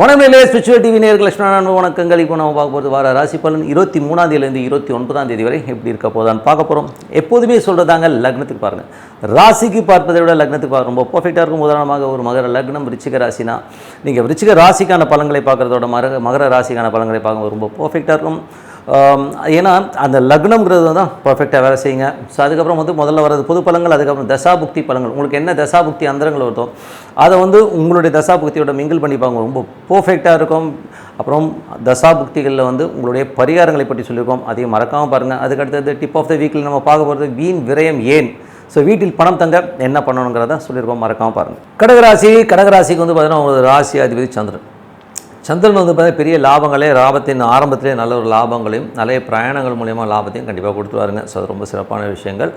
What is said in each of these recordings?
வணக்கம் spiritual TV நேர்கள் லட்சுமணன் வணக்கங்கள். இப்போ நம்ம பார்க்க போகிறது வார ராசி பலன் இருபத்தி மூணாம் தேதியிலேருந்து இருபத்தி ஒன்பதாம் தேதி வரை எப்படி இருக்க போதான்னு பார்க்க போகிறோம் எப்போதுமே சொல்கிறதாங்க லக்னத்துக்கு பாருங்கள் ராசிக்கு பார்ப்பதை விட லக்னத்துக்கு பார்க்க ரொம்ப பர்ஃபெக்டாக இருக்கும். உதாரணமாக ஒரு மகர லக்னம் ரிச்சிக ராசினா நீங்கள் ரிச்சிக ராசிக்கான பலன்களை பார்க்குறதோட மகர மகர ராசிக்கான பலன்களை பார்க்கும்போது ரொம்ப பர்ஃபெக்டாக இருக்கும். ஏன்னா அந்த லக்னம்ங்கிறது தான் பர்ஃபெக்டாக வேலை செய்யுங்க. ஸோ அதுக்கப்புறம் வந்து முதல்ல வரது பொது பழங்கள் அதுக்கப்புறம் தசாபுக்தி பலங்கள் உங்களுக்கு என்ன தசாபுக்தி அந்தரங்கள் வருதோ அதை வந்து உங்களுடைய தசாபுக்தியோட மிங்கிள் பண்ணிப்பாங்க ரொம்ப பர்ஃபெக்டாக இருக்கும். அப்புறம் தசாபுக்திகளில் வந்து உங்களுடைய பரிகாரங்களை பற்றி சொல்லியிருக்கோம். அதையும் மறக்காமல் பாருங்கள் அதுக்கடுத்தது டிப் ஆஃப் த வீக்கில் நம்ம பார்க்க போகிறது வீண் விரயம் ஏன்? ஸோ வீட்டில் பணம் தங்க என்ன பண்ணணுங்கிறத சொல்லியிருக்கோம். மறக்காமல் பாருங்கள் கடகராசி கடகராசிக்கு வந்து பார்த்தீங்கன்னா உங்களுக்கு ராசி அதிபதி சந்திரன். சந்திரன் வந்து பார்த்தீங்கன்னா பெரிய லாபங்களே லாபத்தின் ஆரம்பத்திலே நல்ல ஒரு லாபங்களையும் நிறைய பிரயாணங்கள் மூலயமா லாபத்தையும் கண்டிப்பாக கொடுத்துருவாருங்க. ஸோ அது ரொம்ப சிறப்பான விஷயங்கள்.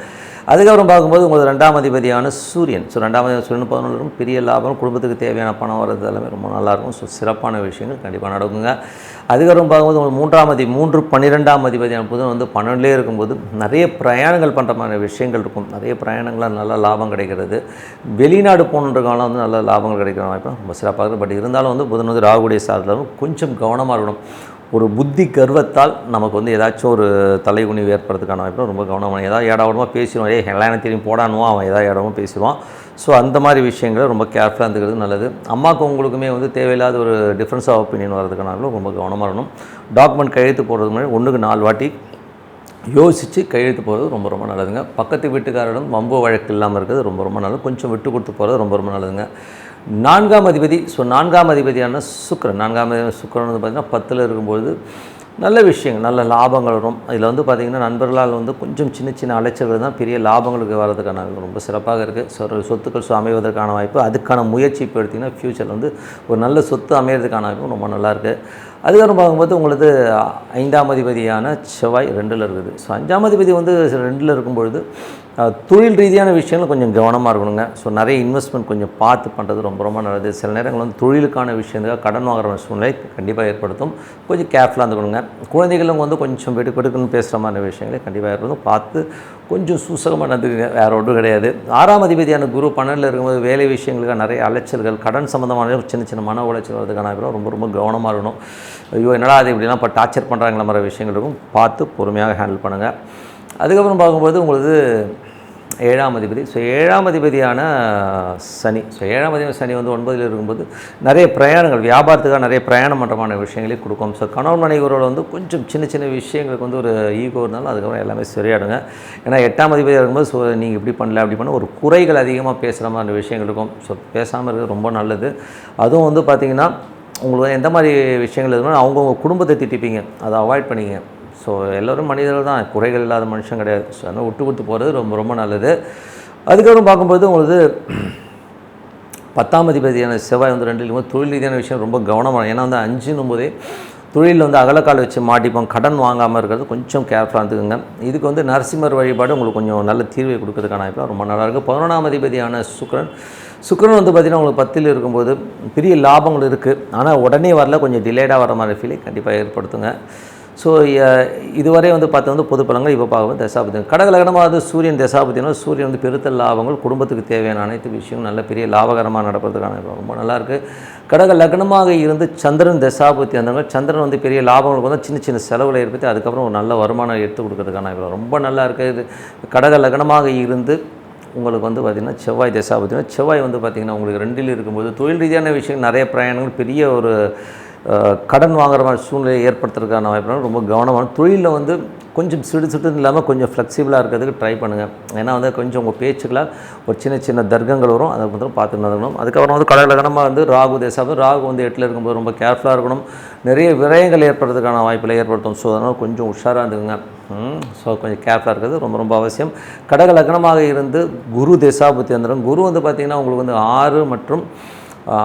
அதுக்கப்புறம் பார்க்கும்போது உங்களுக்கு ரெண்டாம் அதிபதியான சூரியன். ஸோ ரெண்டாம் அதிபதி சூரியன் பதினொன்று பெரிய லாபம் குடும்பத்துக்கு தேவையான பணம் வர்றது எல்லாமே ரொம்ப நல்லாயிருக்கும் ஸோ சிறப்பான விஷயங்கள் கண்டிப்பாக நடக்குங்க. அதுக்கப்புறம் பார்க்கும்போது மூன்றாம் மதி மூன்று பன்னிரெண்டாம் அதிபதியான புதன் வந்து பன்னெண்டுலேயே இருக்கும்போது நிறைய பிரயாணங்கள் பண்ணுற மாதிரி விஷயங்கள் இருக்கும். நிறைய பிரயாணங்களால் நல்ல லாபம் கிடைக்கிறது. வெளிநாடு போகணுன்ற காலம் வந்து நல்ல லாபங்கள் கிடைக்கிற வாய்ப்பு ரொம்ப சிறப்பாக இருக்குது பட் இருந்தாலும் வந்து புதன் வந்து ராகுடைய சாதலும் கொஞ்சம் கவனமாக இருக்கணும். ஒரு புத்தி கர்வத்தால் நமக்கு வந்து ஏதாச்சும் ஒரு தலைகுனிவு ஏற்படுறதுக்கான வாய்ப்பு ரொம்ப கவனமாக ஏதாவது இடமா பேசிடுவோம் ஏ எல்லாத்தையும் தெரியும் அவன் ஏதாவது இடமும் பேசிடுவான். ஸோ அந்த மாதிரி விஷயங்களை ரொம்ப கேர்ஃபுல்லாக இருந்துக்கிறது நல்லது. அம்மாவுக்கு உங்களுக்குமே வந்து தேவையில்லாத ஒரு டிஃப்ரென்ஸ் ஆஃப் ஒப்பீனியன் வரதுக்கான ரொம்ப கவனமாக இருக்கணும். டாக்குமெண்ட் கையெழுத்து போடுறது முன்னாடி ஒன்றுக்கு நாலு வாட்டி யோசித்து கையெழுத்து போகிறது ரொம்ப ரொம்ப நல்லதுங்க. பக்கத்து வீட்டுக்காரரிடம் வம்பு வழக்கு இல்லாமல் இருக்கிறது ரொம்ப ரொம்ப நல்லது. கொஞ்சம் விட்டு கொடுத்து போகிறது ரொம்ப ரொம்ப நல்லதுங்க. நான்காம் அதிபதி ஸோ நான்காம் அதிபதியான சுக்கரன் நான்காம் அதிபதி சுக்கரன் வந்து பார்த்திங்கன்னா பத்தில் இருக்கும்போது நல்ல விஷயங்கள் நல்ல லாபங்கள் வரும். இதில் வந்து பார்த்திங்கன்னா நண்பர்களால் வந்து கொஞ்சம் சின்ன சின்ன அலைச்சல்கள் தான் பெரிய லாபங்களுக்கு வர்றதுக்கான ரொம்ப சிறப்பாக இருக்குது ஸோ சொத்துக்கள் ஸோ அமைவதற்கான வாய்ப்பு அதுக்கான முயற்சி இப்போ எடுத்திங்கன்னா ஃப்யூச்சரில் வந்து ஒரு நல்ல சொத்து அமையிறதுக்கான வாய்ப்பு ரொம்ப நல்லாயிருக்கு அதுக்கப்புறம் பார்க்கும்போது உங்களுக்கு ஐந்தாம் அதிபதியான செவ்வாய் ரெண்டில் இருக்குது. ஸோ அஞ்சாம் அதிபதி வந்து ரெண்டில் இருக்கும்பொழுது தொழில் ரீதியான விஷயங்கள் கொஞ்சம் கவனமாக இருக்கணுங்க. ஸோ நிறைய இன்வெஸ்ட்மெண்ட் கொஞ்சம் பார்த்து பண்ணுறது ரொம்ப ரொம்ப நல்லது. சில நேரங்கள் வந்து தொழிலுக்கான விஷயங்கள் கடன் வாங்குற சூழ்நிலை கண்டிப்பாக ஏற்படுத்தும். கொஞ்சம் கேர்ஃபுல்லாக இருந்துக்கணுங்க. குழந்தைகளும் வந்து கொஞ்சம் வெடுக்கு வெடுக்குன்னு பேசுகிற மாதிரி விஷயங்களை கண்டிப்பாக ஏற்படுத்தும். பார்த்து கொஞ்சம் சூசகமாக நடந்துக்குங்க. வேறு ஒன்றும் கிடையாது. ஆறாம் அதிபதியான குரு பன்னெண்டில் இருக்கும்போது வேலை விஷயங்களுக்காக நிறைய அலைச்சல்கள் கடன் சம்மந்தமான சின்ன சின்ன மன உளைச்சல் வரதுக்கான ரொம்ப ரொம்ப கவனமாக இருக்கணும். ஐயோ என்னடா அது இப்படிலாம் இப்போ டார்ச்சர் பண்ணுறாங்கள மாதிரி விஷயங்கள் இருக்கும். பார்த்து பொறுமையாக ஹேண்டில் பண்ணுங்கள் அதுக்கப்புறம் பார்க்கும்போது உங்களுக்கு ஏழாம் அதிபதி. ஸோ ஏழாம் அதிபதியான சனி. ஸோ ஏழாம் அதிபதி சனி வந்து ஒன்பதில் இருக்கும்போது நிறைய பிரயாணங்கள் வியாபாரத்துக்காக நிறைய பிரயாணம் பண்ணுறமான விஷயங்களே கொடுக்கும். ஸோ கணவன் மனைவரோட வந்து கொஞ்சம் சின்ன சின்ன விஷயங்களுக்கு வந்து ஒரு ஈகோ இருந்தாலும் அதுக்கப்புறம் எல்லாமே சரியாடுங்க ஏன்னா எட்டாம் அதிபதியாக இருக்கும்போது ஸோ நீங்கள் இப்படி பண்ணல அப்படி பண்ண ஒரு குறைகள் அதிகமாக பேசுகிற மாதிரி விஷயங்கள் இருக்கும். ஸோ பேசாமல் இருக்கிறது ரொம்ப நல்லது. அதுவும் வந்து பார்த்திங்கன்னா உங்களுக்கு எந்த மாதிரி விஷயங்கள் இருந்தாலும் அவங்கவுங்க குடும்பத்தை திட்டிப்பீங்க. அதை அவாய்ட் பண்ணிங்க. ஸோ எல்லோரும் மனிதர்கள் தான். குறைகள் இல்லாத மனுஷன் கிடையாது. ஸோ அதனால் விட்டு கொடுத்து போகிறது ரொம்ப ரொம்ப நல்லது. அதுக்கப்புறம் பார்க்கும்போது உங்களுக்கு பத்தாம் அதிபதியான செவ்வாய் வந்து ரெண்டுலேயுமே தொழில் ரீதியான விஷயம் ரொம்ப கவனமாக ஏன்னா வந்து அஞ்சுன்னும் போதே தொழிலில் வந்து அகலக்கால் வச்சு மாட்டிப்போம். கடன் வாங்காமல் இருக்கிறது கொஞ்சம் கேர்ஃபுல்லாக இருந்துக்குங்க. இதுக்கு வந்து நரசிம்மர் வழிபாடு உங்களுக்கு கொஞ்சம் நல்ல தீர்வை கொடுக்கறதுக்கான வாய்ப்பு ரொம்ப நல்லாயிருக்கும் பதினொன்றாம் அதிபதியான சுக்கிரன். சுக்கிரன் வந்து பார்த்திங்கன்னா உங்களுக்கு பத்தில் இருக்கும்போது பெரிய லாபங்கள் இருக்குது ஆனால் உடனே வரல கொஞ்சம் டிலேடாக வர மாதிரி ஃபீலை கண்டிப்பாக ஏற்படுத்துங்க. ஸோ இதுவரை வந்து பார்த்தா வந்து பொது பலங்கள் இப்போ பார்க்கும்போது தசாபதி கடகலகனமாக வந்து சூரியன் தசாபதினா சூரியன் வந்து பெருத்த லாபங்கள் குடும்பத்துக்கு தேவையான அனைத்து விஷயங்களும் நல்ல பெரிய லாபகரமாக நடப்பதற்கான ரொம்ப நல்லாயிருக்கு கடக லக்னமாக இருந்து சந்திரன் தசாபதி அந்த சந்திரன் வந்து பெரிய லாபங்களுக்கு வந்து சின்ன சின்ன செலவுகளை ஏற்படுத்தி அதுக்கப்புறம் ஒரு நல்ல வருமானம் எடுத்து கொடுக்கறதுக்கான ரொம்ப நல்லா இருக்குது இது கடக லக்னமாக இருந்து உங்களுக்கு வந்து பார்த்திங்கன்னா செவ்வாய் தசா பார்த்திங்கன்னா செவ்வாய் வந்து பார்த்திங்கன்னா உங்களுக்கு ரெண்டில் இருக்கும்போது தொழில் ரீதியான விஷயம் நிறைய பிரயாணங்கள் பெரிய ஒரு கடன் வாங்குற மாதிரி சூழ்நிலையை ஏற்படுத்துறதுக்கான வாய்ப்பு ரொம்ப கவனமான தொழிலில் வந்து கொஞ்சம் சிடு சிடுன்னு இல்லாமல் கொஞ்சம் ஃப்ளெக்சிபிளாக இருக்கிறதுக்கு ட்ரை பண்ணுங்கள் ஏன்னா வந்து கொஞ்சம் உங்கள் பேச்சுக்களால் ஒரு சின்ன சின்ன தர்க்கங்கள் வரும். அதை மட்டும் பார்த்து நடக்கணும். அதுக்கப்புறம் வந்து கடகலகனமாக வந்து ராகு தேசாவது ராகு வந்து எட்டில் இருக்கும்போது ரொம்ப கேர்ஃபுல்லாக இருக்கணும். நிறைய விரயங்கள் ஏற்படுறதுக்கான வாய்ப்பில் ஏற்படுத்தும். ஸோ அதனால் கொஞ்சம் உஷாராக இருந்துக்குங்க. ஸோ கொஞ்சம் கேர்ஃபுல்லாக இருக்கிறது ரொம்ப ரொம்ப அவசியம். கடக லக்னமாக இருந்து குரு தேசாபுத்தி வந்துடும். குரு வந்து பார்த்திங்கன்னா உங்களுக்கு வந்து ஆறு மற்றும்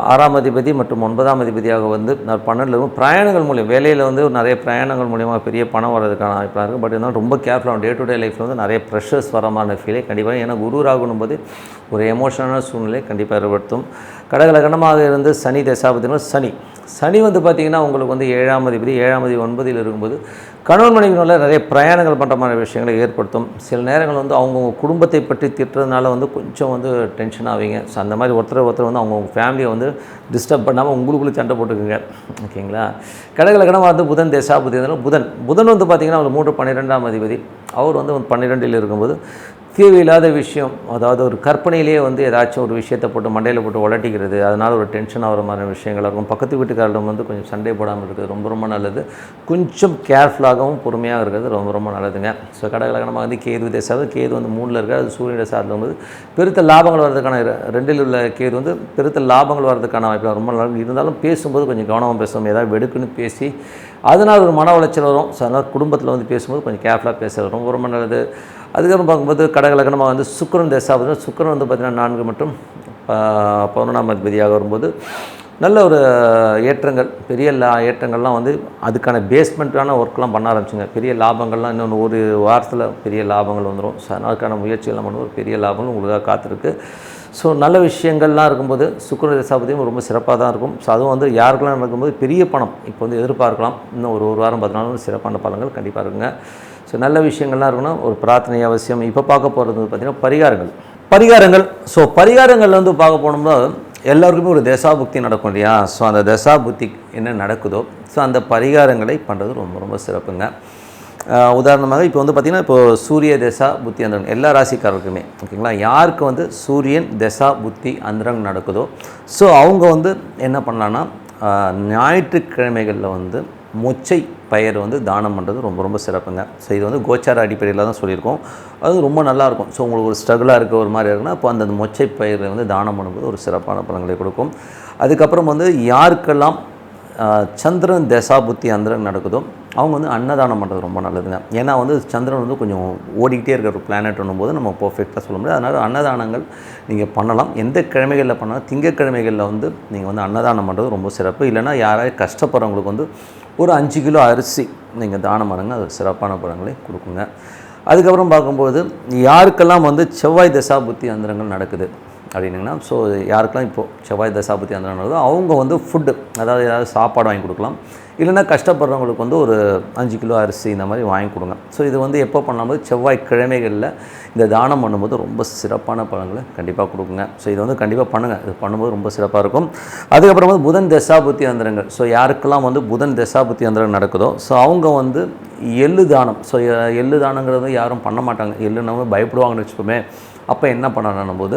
ஆறாம் அதிபதி மற்றும் ஒன்பதாம் அதிபதியாக வந்து நான் பன்னெண்டில் இருக்கும் பிரயாணங்கள் மூலியம் வேலையில் வந்து நிறைய பிரயாணங்கள் மூலியமாக பெரிய பணம் வர்றதுக்கான வாய்ப்பாக இருக்குது பட் இருந்தாலும் ரொம்ப கேர்ஃபுல்லாக டே டு டே லைஃப்பில் வந்து நிறைய ப்ரெஷர்ஸ் வர மாதிரி ஃபீலே கண்டிப்பாக ஏன்னா குரு ராகுனும் போது ஒரு எமோஷனான சூழ்நிலை கண்டிப்பாக ஏற்படுத்தும். கடகலகணமாக இருந்து சனி தசாபத்தினா சனி. சனி வந்து பார்த்திங்கன்னா உங்களுக்கு வந்து ஏழாம் அதிபதி ஏழாம் அதிபதி ஒன்பதில் இருக்கும்போது கணவன் மனைவினால நிறைய பிரயாணங்கள் பண்ணுற மாதிரி விஷயங்களை ஏற்படுத்தும். சில நேரங்கள் வந்து அவங்கவுங்க குடும்பத்தை பற்றி திட்டுறதுனால வந்து கொஞ்சம் வந்து டென்ஷன் ஆவீங்க. ஸோ அந்த மாதிரி ஒருத்தர் ஒருத்தர் வந்து அவங்கவுங்க ஃபேமிலியை வந்து டிஸ்டர்ப் பண்ணாமல் உங்களுக்குள்ளே சண்டை போட்டுக்குங்க. ஓகேங்களா? கடகலகணமாக வந்து புதன் தேசாபதி இருந்தாலும் புதன். புதன் வந்து பார்த்திங்கன்னா அவர் மூன்று பன்னிரெண்டாம் அதிபதி. அவர் வந்து பன்னிரெண்டில் இருக்கும்போது தேவையில்லாத விஷயம். அதாவது ஒரு கற்பனையிலேயே வந்து ஏதாச்சும் ஒரு விஷயத்தை போட்டு மண்டையில் போட்டு உலட்டிக்கிறது அதனால் ஒரு டென்ஷன் ஆகிற மாதிரி விஷயங்கள் இருக்கும் பக்கத்து வீட்டுக்காரிடம் வந்து கொஞ்சம் சண்டை போடாமல் இருக்கிறது ரொம்ப ரொம்ப நல்லது. கொஞ்சம் கேர்ஃபுல்லாகவும் பொறுமையாக இருக்கிறது ரொம்ப ரொம்ப நல்லதுங்க. ஸோ கடகலகணமாக வந்து கேது தேசாவது கேது வந்து மூணில் இருக்காது அது சூரியனை சார்ந்த போது பெருத்த லாபங்கள் வர்றதுக்கான ரெண்டில் உள்ள கேது வந்து பெருத்த லாபங்கள் வர்றதுக்கான வாய்ப்பு ரொம்ப நல்லா இருந்தாலும் பேசும்போது கொஞ்சம் கவனமாக பேசணும் ஏதாவது வெடுக்குன்னு பேசி அதனால் ஒரு மன உளைச்சல் வரும். ஸோ அதனால் குடும்பத்தில் வந்து பேசும்போது கொஞ்சம் கேர்ஃபுல்லாக பேசுகிறது ரொம்ப ரொம்ப நல்லது. அதுக்கப்புறம் பார்க்கும்போது கடகலக்கணமாக வந்து சுக்கரன் தசாபதி சுக்கரன் வந்து பார்த்திங்கன்னா நான்கு மற்றும் ப- பதினொன்றாம் அதிபதியாக வரும்போது நல்ல ஒரு ஏற்றங்கள் பெரிய லா ஏற்றங்கள்லாம் வந்து அதுக்கான பேஸ்மெண்ட்டான ஒர்க்லாம் பண்ண ஆரம்பிச்சுங்க. பெரிய லாபங்கள்லாம் இன்னொன்று ஒரு வாரத்தில் பெரிய லாபங்கள் வந்துடும் ஸோ முயற்சிகள்லாம் பண்ணுவோம் ஒரு பெரிய லாபங்கள் உங்களுக்காக காத்திருக்கு. ஸோ நல்ல விஷயங்கள்லாம் இருக்கும்போது சுக்கர தசாபதியும் ரொம்ப சிறப்பாக தான் இருக்கும். ஸோ அதுவும் வந்து யாருக்கெல்லாம் நடக்கும்போது பெரிய பணம் இப்போ வந்து எதிர்பார்க்கலாம். இன்னும் ஒரு ஒரு வாரம் பத்து நாள் சிறப்பான பலன்கள் கண்டிப்பாக இருக்குங்க. ஸோ நல்ல விஷயங்கள்லாம் இருக்கணும். ஒரு பிரார்த்தனை அவசியம். இப்போ பார்க்க போகிறது வந்து பார்த்திங்கன்னா பரிகாரங்கள். பரிகாரங்கள். ஸோ பரிகாரங்கள் வந்து பார்க்க போனோம்னா எல்லாருக்குமே ஒரு தசாபுக்தி நடக்கும் இல்லையா? ஸோ அந்த தசாபுக்தி என்ன நடக்குதோ ஸோ அந்த பரிகாரங்களை பண்ணுறது ரொம்ப ரொம்ப சிறப்புங்க. உதாரணமாக இப்போ வந்து பார்த்திங்கன்னா இப்போ சூரிய தசா புத்தி அந்த எல்லா ராசிக்காரருக்குமே ஓகேங்களா? யாருக்கு வந்து சூரியன் தசா புத்தி அந்தரங் நடக்குதோ ஸோ அவங்க வந்து என்ன பண்ணலான்னா ஞாயிற்றுக்கிழமைகளில் வந்து மொச்சை பயிர் வந்து தானம் பண்ணுறது ரொம்ப ரொம்ப சிறப்புங்க. ஸோ இது வந்து கோச்சார அடிப்படையில் தான் சொல்லியிருக்கோம். அது ரொம்ப நல்லாயிருக்கும் ஸோ உங்களுக்கு ஒரு ஸ்ட்ரகிளாக இருக்க ஒரு மாதிரி இருக்குன்னா அப்போ அந்த மொச்சை பயிரை வந்து தானம் பண்ணும்போது ஒரு சிறப்பான பலன்களை கொடுக்கும். அதுக்கப்புறம் வந்து யாருக்கெல்லாம் சந்திரன் தசாபுத்தி அந்தரன் நடக்குதோ அவங்க வந்து அன்னதானம் பண்ணுறது ரொம்ப நல்லதுங்க. ஏன்னா வந்து சந்திரன் வந்து கொஞ்சம் ஓடிக்கிட்டே இருக்கிற ஒரு போது நம்ம பர்ஃபெக்டாக சொல்ல முடியாது. அதனால் அன்னதானங்கள் நீங்கள் பண்ணலாம். எந்த கிழமைகளில் பண்ணாலும் திங்கக்கிழமைகளில் வந்து நீங்கள் வந்து அன்னதானம் பண்ணுறது ரொம்ப சிறப்பு. இல்லைன்னா யாராவது கஷ்டப்படுறவங்களுக்கு வந்து ஒரு அஞ்சு கிலோ அரிசி நீங்கள் தானம் பண்ணுங்க. அது சிறப்பான படங்களை கொடுக்குங்க. அதுக்கப்புறம் பார்க்கும்போது யாருக்கெல்லாம் வந்து செவ்வாய் தசா புத்தி அந்தரங்கள் நடக்குது? அப்படின்னீங்கன்னா ஸோ யாருக்கெல்லாம் இப்போது செவ்வாய் தசாபதி அந்த நடக்குதோ அவங்க வந்து ஃபுட்டு அதாவது ஏதாவது சாப்பாடு வாங்கி கொடுக்கலாம். இல்லைன்னா கஷ்டப்படுறவங்களுக்கு வந்து ஒரு அஞ்சு கிலோ அரிசி இந்த மாதிரி வாங்கி கொடுங்க. ஸோ இது வந்து எப்போ பண்ணும்போது செவ்வாய் கிழமைகளில் இந்த தானம் பண்ணும்போது ரொம்ப சிறப்பான பழங்களை கண்டிப்பாக கொடுக்குங்க. ஸோ இது வந்து கண்டிப்பாக பண்ணுங்கள் இது பண்ணும்போது ரொம்ப சிறப்பாக இருக்கும். அதுக்கப்புறம் வந்து புதன் தசாபுத்தி அந்தரங்கள் ஸோ யாருக்கெல்லாம் வந்து புதன் தசாபுத்தி அந்தரங்கள் நடக்குதோ ஸோ அவங்க வந்து எள்ளு தானம். ஸோ எள்ளு தானங்கிறது யாரும் பண்ண மாட்டாங்க. எள்ளுனவங்க பயப்படுவாங்கன்னு வச்சுப்போமே அப்போ என்ன பண்ணணும் போது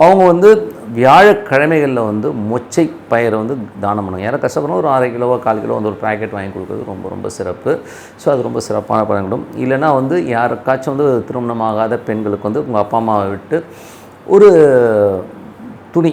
அவங்க வந்து வியாழக்கிழமைகளில் வந்து மொச்சை பயிரை வந்து தானம் பண்ணுவாங்க. யாரும் கஷ்டப்படணும் ஒரு அரை கிலோவோ கால் கிலோ வந்து ஒரு பேக்கெட் வாங்கி கொடுக்குறது ரொம்ப ரொம்ப சிறப்பு. ஸோ அது ரொம்ப சிறப்பான பலன்களும் இல்லைன்னா வந்து யாருக்காச்சும் வந்து திருமணமாகாத பெண்களுக்கு வந்து உங்கள் அப்பா அம்மாவை விட்டு ஒரு துணி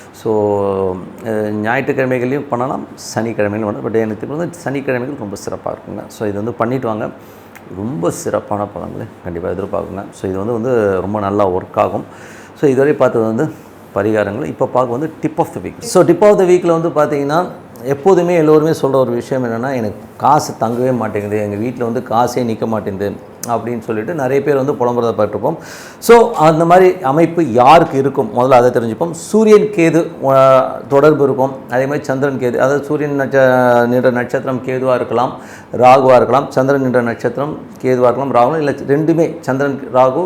ஸோ அஹ், uh, ஞாயிற்றுக்கிழமைகளையும் பண்ணலாம் சனிக்கிழமையிலும் பண்ணலாம். பட் எனக்கு வந்து சனிக்கிழமைகள் ரொம்ப சிறப்பாக இருக்குங்க. ஸோ இது வந்து பண்ணிட்டு வாங்க. ரொம்ப சிறப்பான பலன்களை கண்டிப்பாக எதிர்பார்க்குங்க. ஸோ இது வந்து வந்து ரொம்ப நல்லா ஒர்க் ஆகும். ஸோ இதுவரை பார்த்தது வந்து பரிகாரங்கள். இப்போ பார்க்க வந்து tip of the week so tip of the வீக்கில் வந்து பார்த்தீங்கன்னா எப்போதுமே எல்லோருமே சொல்கிற ஒரு விஷயம் என்னென்னா எனக்கு காசு தங்கவே மாட்டேங்குது. எங்கள் வீட்டில் வந்து காசே நிற்க மாட்டேங்குது. அப்படின்னு சொல்லிட்டு நிறைய பேர் வந்து புலம்புறதை பட்டிருப்போம் ஸோ அந்த மாதிரி அமைப்பு யாருக்கு இருக்கும்? முதல்ல அதை தெரிஞ்சுப்போம். சூரியன் கேது தொடர்பு இருக்கும். அதே மாதிரி சந்திரன் கேது. அதாவது சூரியன் நட்ச நின்ற நட்சத்திரம் கேதுவாக இருக்கலாம் ராகுவாக இருக்கலாம். சந்திரன் நின்ற நட்சத்திரம் கேதுவாக இருக்கலாம் ராகு இல்லை ரெண்டுமே சந்திரன் ராகு